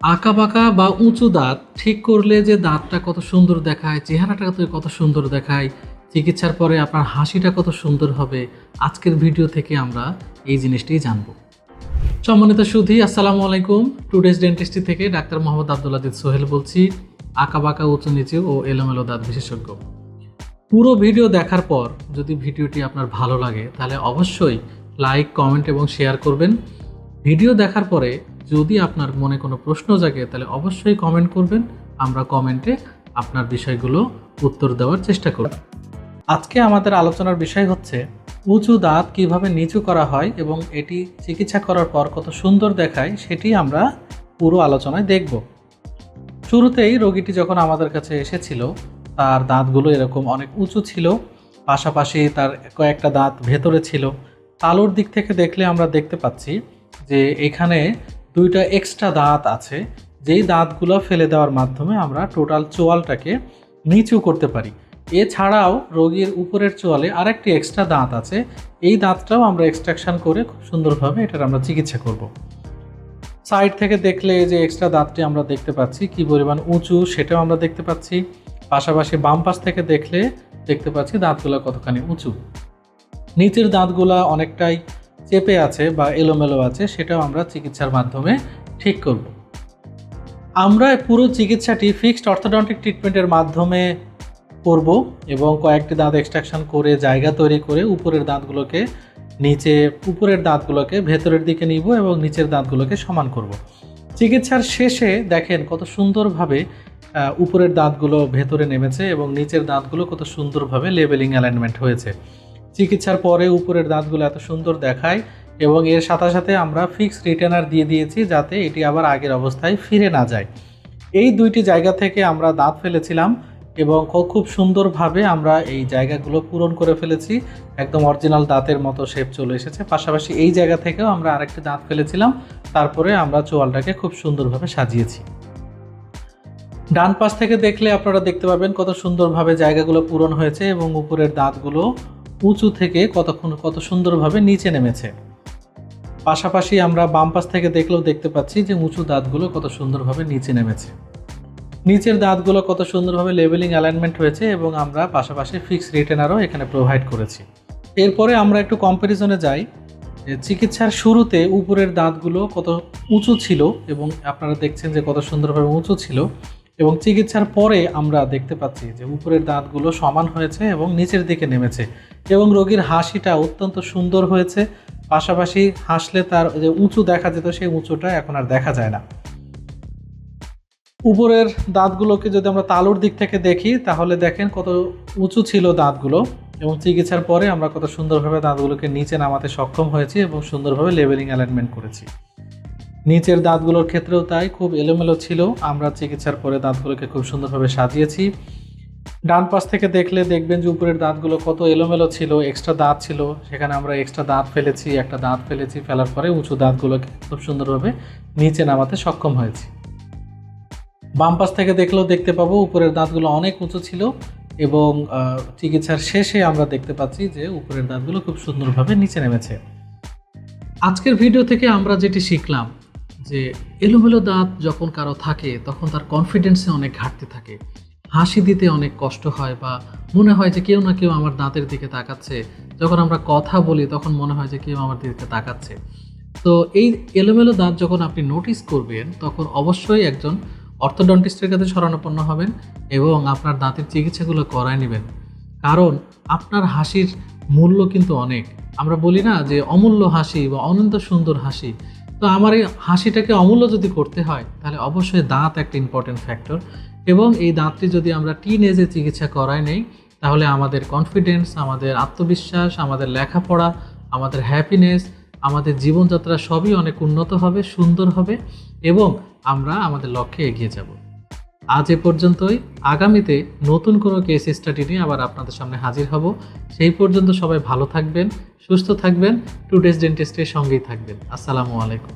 আঁকা বাঁকা বা উঁচু দাঁত ঠিক করলে যে দাঁতটা কত সুন্দর দেখায়, চেহারাটা কত সুন্দর দেখায়, চিকিৎসার পরে আপনার হাসিটা কত সুন্দর হবে, আজকের ভিডিও থেকে আমরা এই জিনিসটি জানব। সম্মানিত সুধী, আসসালামু আলাইকুম। টুডেস ডেন্টিস্ট্রি থেকে ডাক্তার মোহাম্মদ আব্দুল সোহেল বলছি আঁকা বাঁকা উঁচু নিচু ও এলোমেলো দাঁত বিশেষজ্ঞ। পুরো ভিডিও দেখার পর যদি ভিডিওটি আপনার ভালো লাগে, তাহলে অবশ্যই লাইক কমেন্ট এবং শেয়ার করবেন। ভিডিও দেখার পরে যদি আপনার মনে কোনো প্রশ্ন জাগে, তাহলে অবশ্যই কমেন্ট করবেন। আমরা কমেন্টে আপনার বিষয়গুলো উত্তর দেওয়ার চেষ্টা করব। আজকে আমাদের আলোচনার বিষয় হচ্ছে, উঁচু দাঁত কীভাবে নিচু করা হয় এবং এটি চিকিৎসা করার পর কত সুন্দর দেখায়, সেটি আমরা পুরো আলোচনায় দেখব। শুরুতেই রোগীটি যখন আমাদের কাছে এসেছিল, তার দাঁতগুলো এরকম অনেক উঁচু ছিল, পাশাপাশি তার কয়েকটা দাঁত ভেতরে ছিল। তালুর দিক থেকে দেখলে আমরা দেখতে পাচ্ছি যে এখানে দুইটা এক্সট্রা দাঁত আছে, যেই দাঁতগুলো ফেলে দেওয়ার মাধ্যমে আমরা টোটাল চোয়ালটাকে নিচু করতে পারি। এছাড়াও রোগীর উপরের চোয়ালে আরেকটি এক্সট্রা দাঁত আছে, এই দাঁতটাও আমরা এক্সট্রাকশন করে খুব সুন্দরভাবে এটার আমরা চিকিৎসা করব। সাইড থেকে দেখলে যে এক্সট্রা দাঁতটি আমরা দেখতে পাচ্ছি, কি পরিমাণ উঁচু সেটাও আমরা দেখতে পাচ্ছি। পাশাপাশি বাম পাশ থেকে দেখলে দেখতে পাচ্ছি দাঁতগুলো কতখানি উঁচু। নিচের দাঁতগুলা অনেকটাই চেপে আছে বা এলোমেলো আছে, সেটাও আমরা চিকিৎসার মাধ্যমে ঠিক করব। আমরা পুরো চিকিৎসাটি ফিক্সড অর্থোডন্টিক ট্রিটমেন্টের মাধ্যমে করব এবং কয়েকটি দাঁত এক্সট্রাকশন করে জায়গা তৈরি করে উপরের দাঁতগুলোকে নিচে, উপরের দাঁতগুলোকে ভেতরের দিকে নিব এবং নিচের দাঁতগুলোকে সমান করব। চিকিৎসার শেষে দেখেন কত সুন্দরভাবে উপরের দাঁতগুলো ভেতরে নেমেছে এবং নিচের দাঁতগুলো কত সুন্দরভাবে লেবেলিং অ্যালাইনমেন্ট হয়েছে। চিকিৎসার পরে উপরের দাঁতগুলো এত সুন্দর দেখায় এবং এর সাথে সাথে আমরা ফিক্স রিটেনার দিয়ে দিয়েছি যাতে এটি আবার আগের অবস্থায় ফিরে না যায়। এই দুইটি জায়গা থেকে আমরা দাঁত ফেলেছিলাম এবং খুব সুন্দরভাবে আমরা এই জায়গাগুলো পূরণ করে ফেলেছি। একদম অরিজিনাল দাঁতের মতো শেপ চলে এসেছে। পাশাপাশি এই জায়গা থেকেও আমরা আরেকটি দাঁত ফেলেছিলাম। তারপরে আমরা চোয়ালটাকে খুব সুন্দরভাবে সাজিয়েছি। ডান পাশ থেকে দেখলে আপনারা দেখতে পাবেন কত সুন্দরভাবে জায়গাগুলো পূরণ হয়েছে এবং উপরের দাঁতগুলো উঁচু থেকে কতক্ষণ কত সুন্দরভাবে নিচে নেমেছে। পাশাপাশি আমরা বাম পাশ থেকে দেখলেও দেখতে পাচ্ছি যে উঁচু দাঁতগুলো কত সুন্দরভাবে নিচে নেমেছে। নিচের দাঁতগুলো কত সুন্দরভাবে লেভেলিং অ্যালাইনমেন্ট হয়েছে এবং আমরা পাশাপাশি ফিক্স রিটেনারও এখানে প্রোভাইড করেছি। এরপরে আমরা একটু কম্প্যারিজনে যাই। চিকিৎসার শুরুতে উপরের দাঁতগুলো কত উঁচু ছিল এবং আপনারা দেখছেন যে কত সুন্দরভাবে উঁচু ছিল। এবং চিকিৎসার পরে আমরা দেখতে পাচ্ছি যে উপরের দাঁতগুলো সমান হয়েছে এবং নিচের দিকে নেমেছে এবং রোগীর হাসিটা অত্যন্ত সুন্দর হয়েছে। পাশাপাশি হাসলে তার যে উঁচু দেখা যেত, সেই উঁচুটা এখন আর দেখা যায় না। উপরের দাঁতগুলোকে যদি আমরা তালুর দিক থেকে দেখি, তাহলে দেখেন কত উঁচু ছিল দাঁতগুলো এবং চিকিৎসার পরে আমরা কত সুন্দরভাবে দাঁতগুলোকে নিচে নামাতে সক্ষম হয়েছি এবং সুন্দরভাবে লেভেলিং অ্যালাইনমেন্ট করেছি। নিচের দাঁতগুলোর ক্ষেত্রেও তাই খুব এলোমেলো ছিল। আমরা চিকিৎসার পরে দাঁতগুলোকে খুব সুন্দরভাবে সাজিয়েছি। ডান পাশ থেকে দেখলে দেখবেন যে উপরের দাঁতগুলো কত এলোমেলো ছিল এক্সট্রা দাঁত ছিল। সেখানে আমরা এক্সট্রা দাঁত ফেলেছি, একটা দাঁত ফেলেছি, ফেলার পরে উঁচু দাঁতগুলোকে খুব সুন্দরভাবে নিচে নামাতে সক্ষম হয়েছি। বাম পাশ থেকে দেখলেও দেখতে পাবো উপরের দাঁতগুলো অনেক উঁচু ছিল এবং চিকিৎসার শেষে আমরা দেখতে পাচ্ছি যে উপরের দাঁতগুলো খুব সুন্দরভাবে নিচে নেমেছে। আজকের ভিডিও থেকে আমরা যেটি শিখলাম যে এলোমেলো দাঁত যখন কারও থাকে, তখন তার কনফিডেন্সে অনেক ঘাটতি থাকে। হাসি দিতে অনেক কষ্ট হয় বা মনে হয় যে কেউ না কেউ আমার দাঁতের দিকে তাকাচ্ছে। যখন আমরা কথা বলি, তখন মনে হয় যে কেউ আমার দিকে তাকাচ্ছে। তো এই এলোমেলো দাঁত যখন আপনি নোটিস করবেন, তখন অবশ্যই একজন অর্থোডন্টিস্টের কাছে শরণাপন্ন হবেন এবং আপনার দাঁতের চিকিৎসাগুলো করায় নেবেন। কারণ আপনার হাসির মূল্য কিন্তু অনেক। আমরা বলি না যে অমূল্য হাসি বা অনন্ত সুন্দর হাসি। তো আমার এই হাসিটাকে অমূল্য যদি করতে হয়, তাহলে অবশ্যই দাঁত একটা ইম্পর্টেন্ট ফ্যাক্টর এবং এই দাঁতটি যদি আমরা টিন এজে চিকিৎসা করাই নেই, তাহলে আমাদের কনফিডেন্স আমাদের আত্মবিশ্বাস, আমাদের লেখাপড়া, আমাদের হ্যাপিনেস আমাদের জীবনযাত্রা সবই অনেক উন্নত হবে, সুন্দর হবে এবং আমরা আমাদের লক্ষ্যে এগিয়ে যাব। আজ এ পর্যন্তই। আগামীতে নতুন কোনো কেস স্টাডি নিয়ে আবার আপনাদের সামনে হাজির হব। সেই পর্যন্ত সবাই ভালো থাকবেন, সুস্থ থাকবেন টুডেস ডেন্টিস্টের সঙ্গেই থাকবেন। আসসালামু আলাইকুম।